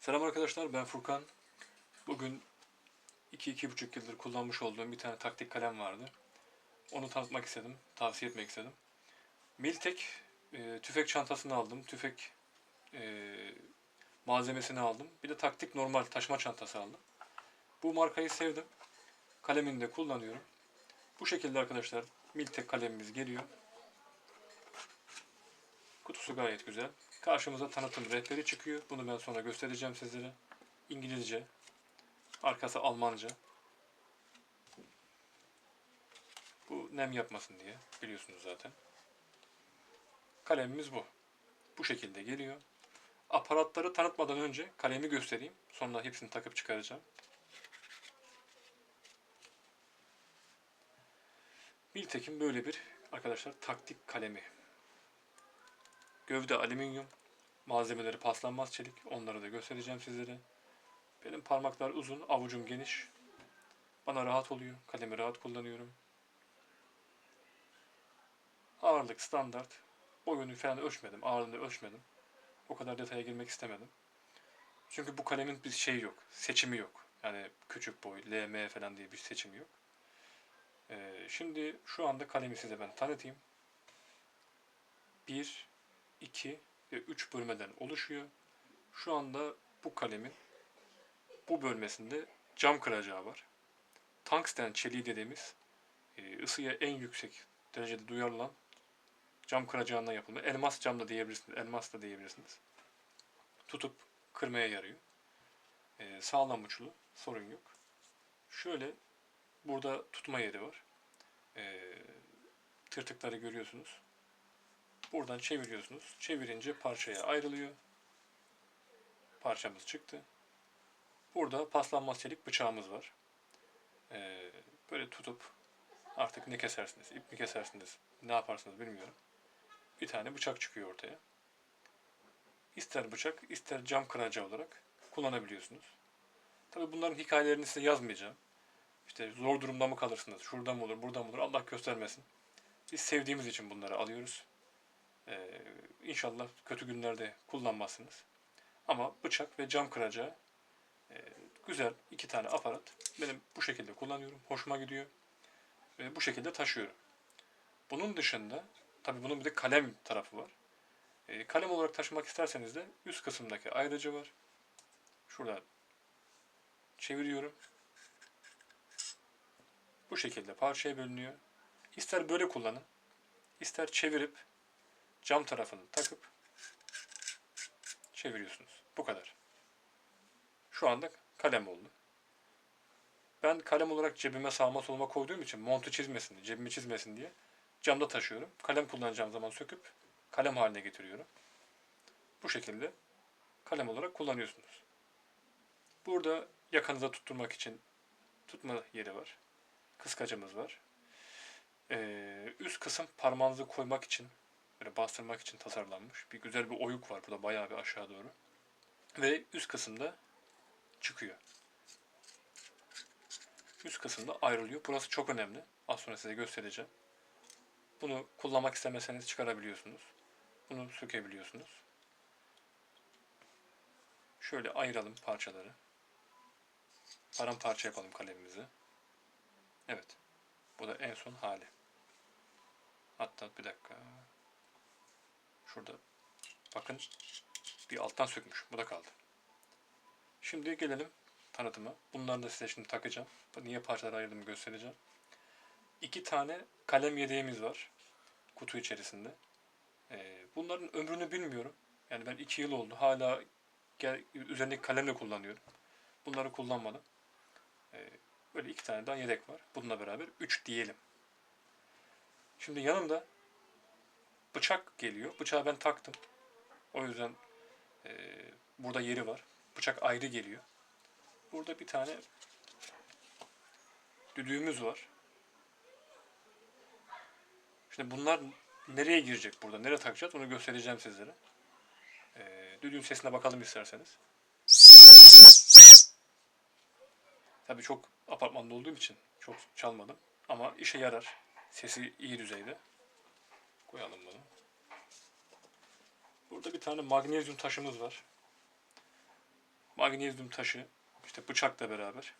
Selam arkadaşlar ben Furkan. Bugün 2-2,5 yıldır kullanmış olduğum bir tane taktik kalem vardı. Onu tanıtmak istedim, tavsiye etmek istedim. Miltek e, tüfek çantasını aldım, tüfek e, malzemesini aldım. Bir de taktik normal taşıma çantası aldım. Bu markayı sevdim. Kalemini de kullanıyorum. Bu şekilde arkadaşlar Miltek kalemimiz geliyor. Kutusu gayet güzel. Karşımıza tanıtım rehberi çıkıyor. Bunu ben sonra göstereceğim sizlere. İngilizce. Arkası Almanca. Bu nem yapmasın diye biliyorsunuz zaten. Kalemimiz bu. Bu şekilde geliyor. Aparatları tanıtmadan önce kalemi göstereyim. Sonra hepsini takıp çıkaracağım. Miltek'in böyle bir arkadaşlar taktik kalemi. Gövde alüminyum. Malzemeleri paslanmaz çelik. Onları da göstereceğim sizlere. Benim parmaklar uzun, avucum geniş. Bana rahat oluyor. Kalemi rahat kullanıyorum. Ağırlık standart. Boyunu falan ölçmedim. Ağırlığını ölçmedim. O kadar detaya girmek istemedim. Çünkü bu kalemin bir şeyi yok. Seçimi yok. Yani küçük boy, L, M falan diye bir seçimi yok. Ee, şimdi şu anda kalemi size ben tanıtayım. 1, 2 ve 3 bölmeden oluşuyor. Şu anda bu kalemin bu bölmesinde cam kıracağı var. Tungsten çeliği dediğimiz e, ısıya en yüksek derecede duyarlı cam kıracağından yapılma. Elmas cam da diyebilirsiniz, elmas da diyebilirsiniz. Tutup kırmaya yarıyor. E, sağlam uçlu, sorun yok. Şöyle burada tutma yeri var. E, tırtıkları görüyorsunuz. Buradan çeviriyorsunuz. Çevirince parçaya ayrılıyor. Parçamız çıktı. Burada paslanmaz çelik bıçağımız var. Ee, böyle tutup artık ne kesersiniz, ip mi kesersiniz, ne yaparsınız bilmiyorum. Bir tane bıçak çıkıyor ortaya. İster bıçak, ister cam kıracağı olarak kullanabiliyorsunuz. Tabi bunların hikayelerini size yazmayacağım. İşte zor durumda mı kalırsınız, şurada mı olur, burada mı olur Allah göstermesin. Biz sevdiğimiz için bunları alıyoruz. Ee, inşallah kötü günlerde kullanmazsınız. Ama bıçak ve cam kıracağı e, güzel iki tane aparat. Benim bu şekilde kullanıyorum. Hoşuma gidiyor. Ve bu şekilde taşıyorum. Bunun dışında tabii bunun bir de kalem tarafı var. E, kalem olarak taşımak isterseniz de üst kısımdaki ayrıcı var. Şurada çeviriyorum. Bu şekilde parçaya bölünüyor. İster böyle kullanın, ister çevirip cam tarafını takıp çeviriyorsunuz. Bu kadar. Şu anda kalem oldu. Ben kalem olarak cebime sağma soluma koyduğum için montu çizmesin cebimi çizmesin diye camda taşıyorum. Kalem kullanacağım zaman söküp kalem haline getiriyorum. Bu şekilde kalem olarak kullanıyorsunuz. Burada yakanıza tutturmak için tutma yeri var. Kıskacımız var. Ee, üst kısım parmağınızı koymak için böyle bastırmak için tasarlanmış. Bir güzel bir oyuk var burada bayağı bir aşağı doğru. Ve üst kısımda çıkıyor. Üst kısımda ayrılıyor. Burası çok önemli. Az sonra size göstereceğim. Bunu kullanmak istemeseniz çıkarabiliyorsunuz. Bunu sökebiliyorsunuz. Şöyle ayıralım parçaları. Paramparça yapalım kalemimizi. Evet. Bu da en son hali. Hatta bir dakika. Şurada bakın bir alttan sökmüş. Bu da kaldı. Şimdi gelelim tanıtıma. Bunları da size şimdi takacağım. Niye parçalara ayırdığımı göstereceğim. İki tane kalem yedeğimiz var. Kutu içerisinde. Ee, bunların ömrünü bilmiyorum. Yani ben iki yıl oldu. Hala üzerindeki kalemle kullanıyorum. Bunları kullanmadım. Ee, böyle iki tane daha yedek var. Bununla beraber üç diyelim. Şimdi yanımda bıçak geliyor. Bıçağı ben taktım. O yüzden e, burada yeri var. Bıçak ayrı geliyor. Burada bir tane düdüğümüz var. Şimdi bunlar nereye girecek burada? Nereye takacağız? Onu göstereceğim sizlere. E, düdüğün sesine bakalım isterseniz. Tabii çok apartmanda olduğum için çok çalmadım. Ama işe yarar. Sesi iyi düzeyde. Koyalım bunu. Burada bir tane magnezyum taşımız var. magnezyum taşı işte bıçakla beraber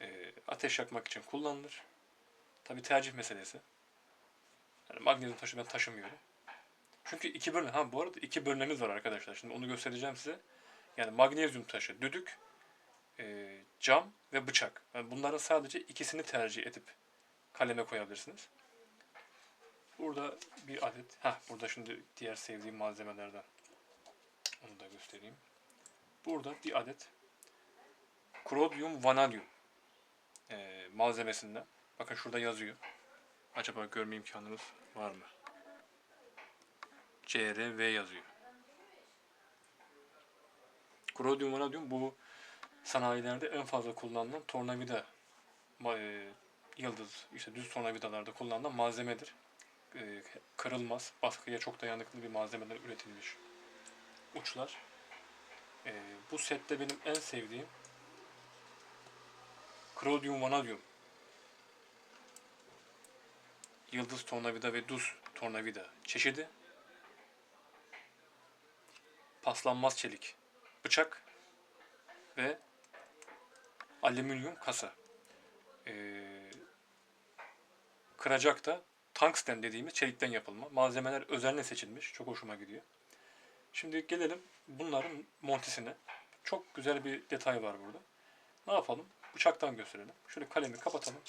e, ateş yakmak için kullanılır. Tabi tercih meselesi. Yani magnezyum taşı ben taşımıyorum. Çünkü iki bölüm, ha bu arada iki bölümümüz var arkadaşlar. Şimdi onu göstereceğim size. Yani magnezyum taşı, düdük, e, cam ve bıçak. Yani bunların sadece ikisini tercih edip kaleme koyabilirsiniz. Burada bir adet, ha burada şimdi diğer sevdiğim malzemelerden onu da göstereyim. Burada bir adet Krodyum vanadyum e, malzemesinden. Bakın şurada yazıyor. Acaba görme imkanınız var mı? CRV yazıyor. Krodyum vanadyum bu sanayilerde en fazla kullanılan tornavida e, yıldız işte düz tornavidalarda kullanılan malzemedir. E, kırılmaz, baskıya çok dayanıklı bir malzemeden üretilmiş uçlar. E, bu sette benim en sevdiğim Krodyum vanadyum yıldız tornavida ve düz tornavida çeşidi paslanmaz çelik bıçak ve alüminyum kasa. Ee, kıracak da tungsten dediğimiz çelikten yapılma. Malzemeler özenle seçilmiş. Çok hoşuma gidiyor. Şimdi gelelim bunların montisine. Çok güzel bir detay var burada. Ne yapalım? Bıçaktan gösterelim. Şöyle kalemi kapatalım.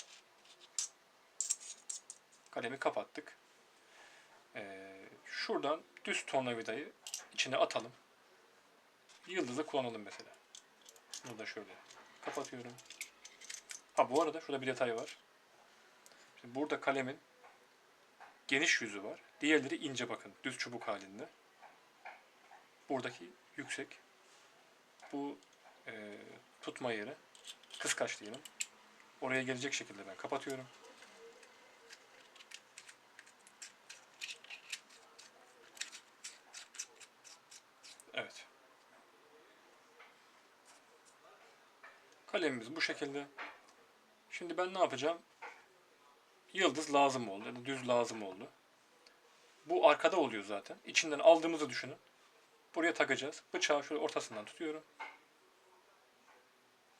Kalemi kapattık. Ee, şuradan düz tornavidayı içine atalım. Yıldızı kullanalım mesela. Bunu da şöyle kapatıyorum. Ha bu arada şurada bir detay var. Şimdi burada kalemin geniş yüzü var. Diğerleri ince bakın. Düz çubuk halinde. Buradaki yüksek. Bu e, tutma yeri. Kıskaç diyelim. Oraya gelecek şekilde ben kapatıyorum. Evet. Kalemimiz bu şekilde. Şimdi ben ne yapacağım? Yıldız lazım oldu ya da düz lazım oldu. Bu arkada oluyor zaten. İçinden aldığımızı düşünün. Buraya takacağız. Bıçağı şöyle ortasından tutuyorum.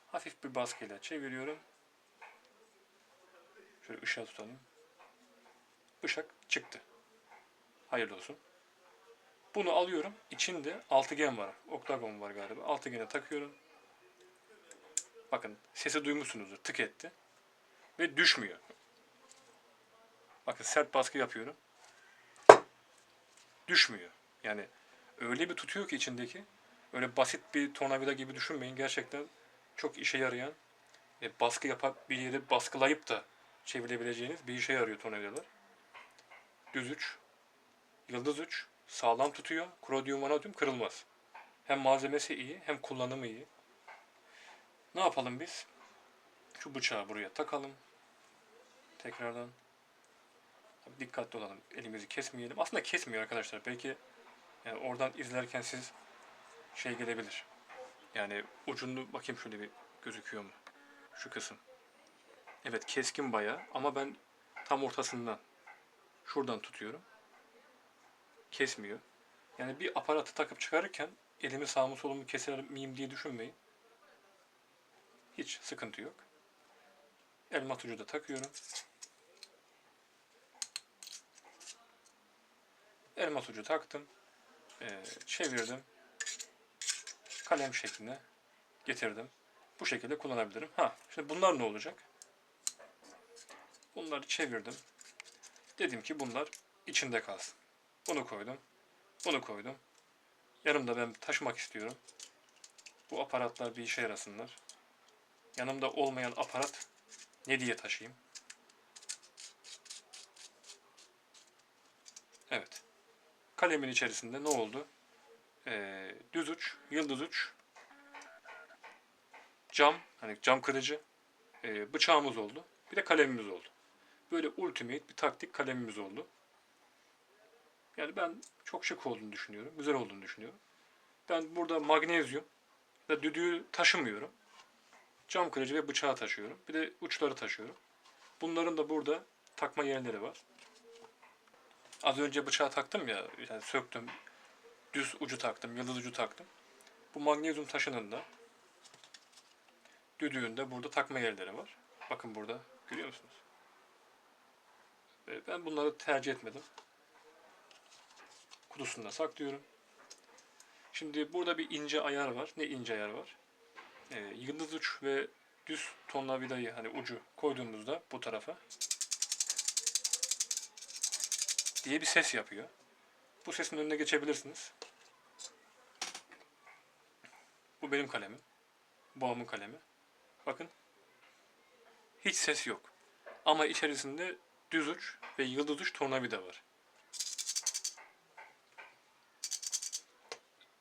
Hafif bir baskıyla çeviriyorum. Şöyle ışığa tutalım. Bıçak çıktı. Hayırlı olsun. Bunu alıyorum. İçinde altıgen var. Oktagon var galiba. Altıgene takıyorum. Bakın sesi duymuşsunuzdur. Tık etti. Ve düşmüyor. Bakın sert baskı yapıyorum. Düşmüyor. Yani öyle bir tutuyor ki içindeki. Öyle basit bir tornavida gibi düşünmeyin. Gerçekten çok işe yarayan e, baskı yapıp baskılayıp da çevirebileceğiniz bir işe yarıyor tornavidalar. Düz uç, yıldız uç, sağlam tutuyor. Krodyum vanadyum kırılmaz. Hem malzemesi iyi hem kullanımı iyi. Ne yapalım biz? Şu bıçağı buraya takalım. Tekrardan. Dikkatli olalım. Elimizi kesmeyelim. Aslında kesmiyor arkadaşlar. Belki yani oradan izlerken siz şey gelebilir. Yani ucunu bakayım şöyle bir gözüküyor mu? Şu kısım. Evet keskin bayağı ama ben tam ortasından şuradan tutuyorum. Kesmiyor. Yani bir aparatı takıp çıkarırken elimi sağımı solumu keser miyim diye düşünmeyin. Hiç sıkıntı yok. Elma tucu da takıyorum. Elma tucu taktım. Ee, çevirdim. Kalem şeklinde getirdim. Bu şekilde kullanabilirim. Ha, şimdi bunlar ne olacak? Bunları çevirdim. Dedim ki bunlar içinde kalsın. Bunu koydum. Bunu koydum. Yanımda ben taşımak istiyorum. Bu aparatlar bir işe yarasınlar. Yanımda olmayan aparat ne diye taşıyayım? Evet. Kalemin içerisinde ne oldu? Ee, düz uç, yıldız uç, cam, hani cam kırıcı, e, bıçağımız oldu. Bir de kalemimiz oldu. Böyle ultimate bir taktik kalemimiz oldu. Yani ben çok şık olduğunu düşünüyorum. Güzel olduğunu düşünüyorum. Ben burada magnezyum ve düdüğü taşımıyorum. Cam kırıcı ve bıçağı taşıyorum. Bir de uçları taşıyorum. Bunların da burada takma yerleri var. Az önce bıçağı taktım ya, yani söktüm. Düz ucu taktım, yıldız ucu taktım. Bu magnezyum taşının da düdüğünde burada takma yerleri var. Bakın burada görüyor musunuz? Ben bunları tercih etmedim. Kutusunda saklıyorum. Şimdi burada bir ince ayar var. Ne ince ayar var? Ee, yıldız uç ve düz tornavidayı hani ucu koyduğumuzda bu tarafa diye bir ses yapıyor. Bu sesin önüne geçebilirsiniz. Bu benim kalemim. Babamın kalemi. Bakın. Hiç ses yok. Ama içerisinde düz uç ve yıldız uç tornavida var.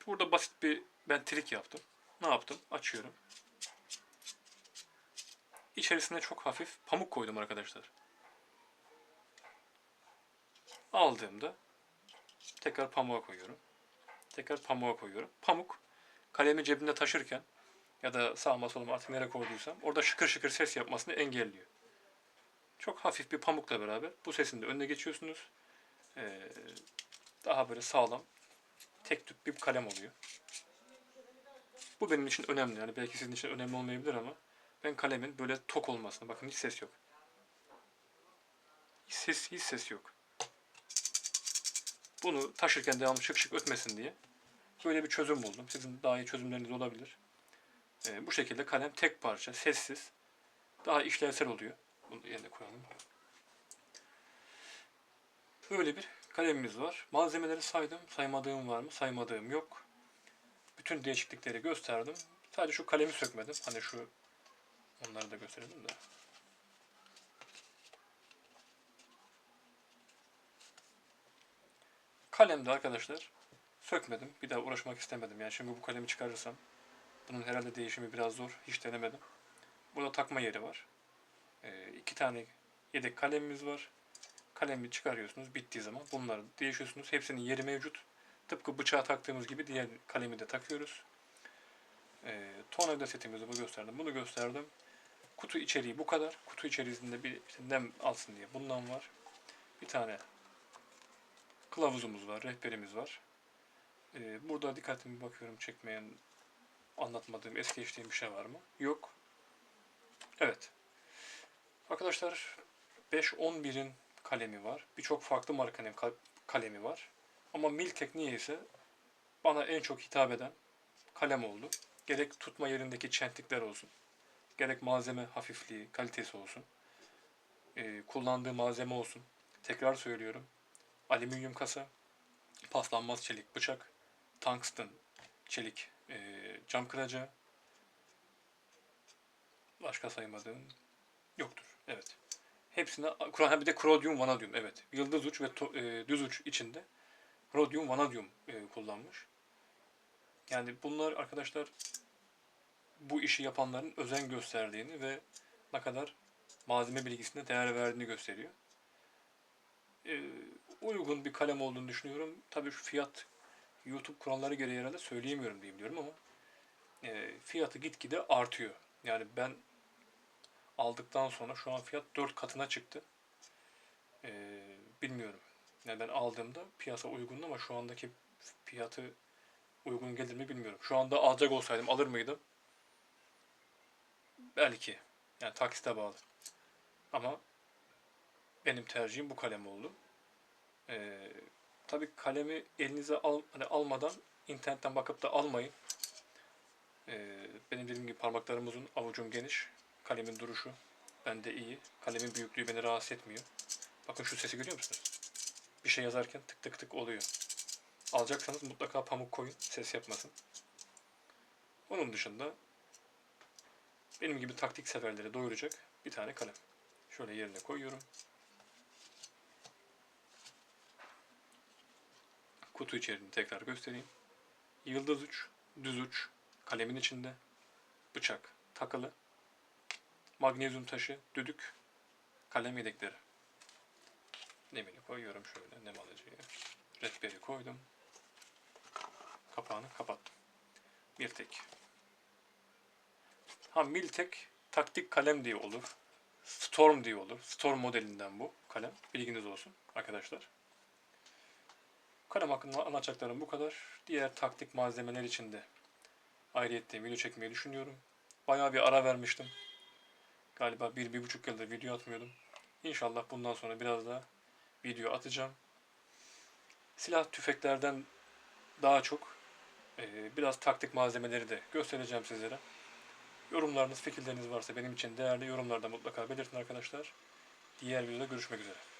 Burada basit bir ben trik yaptım. Ne yaptım? Açıyorum. İçerisine çok hafif pamuk koydum arkadaşlar. Aldığımda tekrar pamuğa koyuyorum. Tekrar pamuğa koyuyorum. Pamuk kalemi cebimde taşırken ya da sağıma soluma artık nereye koyduysam orada şıkır şıkır ses yapmasını engelliyor. Çok hafif bir pamukla beraber bu sesin de önüne geçiyorsunuz. Ee, daha böyle sağlam tek tüp bir kalem oluyor. Bu benim için önemli. Yani belki sizin için önemli olmayabilir ama ben kalemin böyle tok olmasını bakın hiç ses yok. Hiç ses, hiç ses yok. Bunu taşırken devamlı şık şık ötmesin diye böyle bir çözüm buldum. Sizin daha iyi çözümleriniz olabilir. Ee, bu şekilde kalem tek parça, sessiz, daha işlevsel oluyor. Bunu yerine koyalım. Böyle bir kalemimiz var. Malzemeleri saydım. Saymadığım var mı? Saymadığım yok. Bütün değişiklikleri gösterdim. Sadece şu kalemi sökmedim. Hani şu onları da gösterelim de. Kalemde arkadaşlar sökmedim. Bir daha uğraşmak istemedim. Yani şimdi bu kalemi çıkarırsam bunun herhalde değişimi biraz zor. Hiç denemedim. Burada takma yeri var. Ee, iki tane yedek kalemimiz var. Kalemi çıkarıyorsunuz. Bittiği zaman bunları değişiyorsunuz. Hepsinin yeri mevcut. Tıpkı bıçağa taktığımız gibi diğer kalemi de takıyoruz. Ee, tornavida setimizi bu gösterdim. Bunu gösterdim. Kutu içeriği bu kadar. Kutu içerisinde bir işte nem alsın diye bundan var. Bir tane kılavuzumuz var, rehberimiz var. Ee, burada dikkatimi bakıyorum çekmeyen, anlatmadığım, es geçtiğim bir şey var mı? Yok. Evet. Arkadaşlar 5-11'in kalemi var. Birçok farklı markanın ka- kalemi var. Ama Miltek niyeyse bana en çok hitap eden kalem oldu. Gerek tutma yerindeki çentikler olsun. Gerek malzeme hafifliği, kalitesi olsun. Ee, kullandığı malzeme olsun. Tekrar söylüyorum. Alüminyum kasa, paslanmaz çelik bıçak, tungsten çelik e, cam kıracağı. Başka saymadığım yoktur. Evet. Hepsine Kur'an bir de krodyum vanadyum evet. Yıldız uç ve to- e, düz uç içinde krodyum vanadyum e, kullanmış. Yani bunlar arkadaşlar bu işi yapanların özen gösterdiğini ve ne kadar malzeme bilgisine değer verdiğini gösteriyor. E, uygun bir kalem olduğunu düşünüyorum. Tabii şu fiyat YouTube kuralları gereği herhalde söyleyemiyorum diye biliyorum ama e, fiyatı gitgide artıyor. Yani ben aldıktan sonra şu an fiyat 4 katına çıktı. E, bilmiyorum. Yani ben aldığımda piyasa uygundu ama şu andaki fiyatı uygun gelir mi bilmiyorum. Şu anda alacak olsaydım alır mıydım? Belki. Yani taksite bağlı. Ama benim tercihim bu kalem oldu. Ee, tabii kalemi elinize al, hani almadan internetten bakıp da almayın. Ee, benim dediğim gibi parmaklarım uzun, avucum geniş. Kalemin duruşu bende iyi. Kalemin büyüklüğü beni rahatsız etmiyor. Bakın şu sesi görüyor musunuz? Bir şey yazarken tık tık tık oluyor. Alacaksanız mutlaka pamuk koyun, ses yapmasın. Onun dışında benim gibi taktik severleri doyuracak bir tane kalem. Şöyle yerine koyuyorum. Kutu içeriğini tekrar göstereyim. Yıldız uç, düz uç, kalemin içinde, bıçak takılı, magnezyum taşı, düdük, kalem yedekleri. Nemini koyuyorum şöyle nem alıcıya. Rehberi koydum. Kapağını kapattım. Bir tek. Ha Miltek taktik kalem diye olur. Storm diye olur. Storm modelinden bu kalem. Bilginiz olsun arkadaşlar. Kalem hakkında anlatacaklarım bu kadar. Diğer taktik malzemeler için de ayrıyetten video çekmeyi düşünüyorum. Bayağı bir ara vermiştim. Galiba bir, bir buçuk yıldır video atmıyordum. İnşallah bundan sonra biraz daha video atacağım. Silah tüfeklerden daha çok e, biraz taktik malzemeleri de göstereceğim sizlere. Yorumlarınız, fikirleriniz varsa benim için değerli yorumlarda mutlaka belirtin arkadaşlar. Diğer videoda görüşmek üzere.